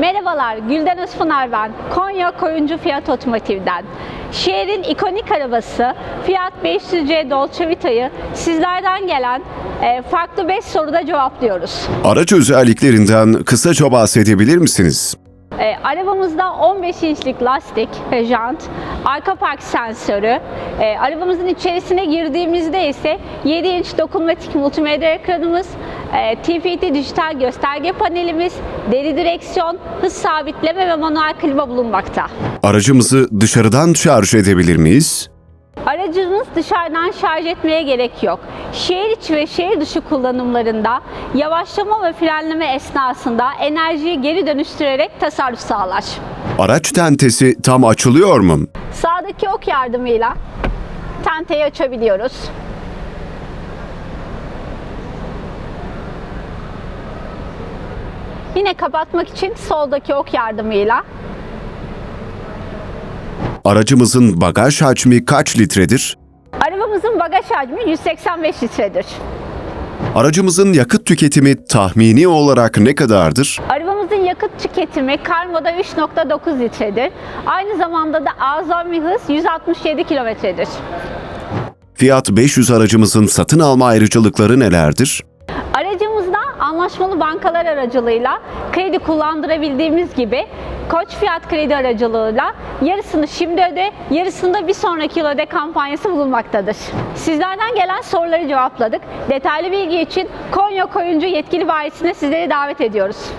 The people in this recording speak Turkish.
Merhabalar, Gülden Özpınar ben. Konya Koyuncu Fiyat Otomotiv'den. Şehrin ikonik arabası Fiat 500C Dolce Vita'yı sizlerden gelen e, farklı 5 soruda cevaplıyoruz. Araç özelliklerinden kısaca bahsedebilir misiniz? E, arabamızda 15 inçlik lastik ve jant, arka park sensörü, e, arabamızın içerisine girdiğimizde ise 7 inç dokunmatik multimedya ekranımız, e, TFT dijital gösterge panelimiz, deri direksiyon, hız sabitleme ve manuel klima bulunmakta. Aracımızı dışarıdan şarj edebilir miyiz? Aracınız dışarıdan şarj etmeye gerek yok. Şehir içi ve şehir dışı kullanımlarında yavaşlama ve frenleme esnasında enerjiyi geri dönüştürerek tasarruf sağlar. Araç tentesi tam açılıyor mu? Sağdaki ok yardımıyla tenteyi açabiliyoruz. Yine kapatmak için soldaki ok yardımıyla Aracımızın bagaj hacmi kaç litredir? arabamızın bagaj hacmi 185 litredir. Aracımızın yakıt tüketimi tahmini olarak ne kadardır? Arabamızın yakıt tüketimi karmoda 3.9 litredir. Aynı zamanda da azami hız 167 kilometredir. Fiat 500 aracımızın satın alma ayrıcalıkları nelerdir? Aracımızda anlaşmalı bankalar aracılığıyla kredi kullandırabildiğimiz gibi Koç Fiyat Kredi aracılığıyla yarısını şimdi öde, yarısını da bir sonraki yıl öde kampanyası bulunmaktadır. Sizlerden gelen soruları cevapladık. Detaylı bilgi için Konya Koyuncu yetkili bayisine sizleri davet ediyoruz.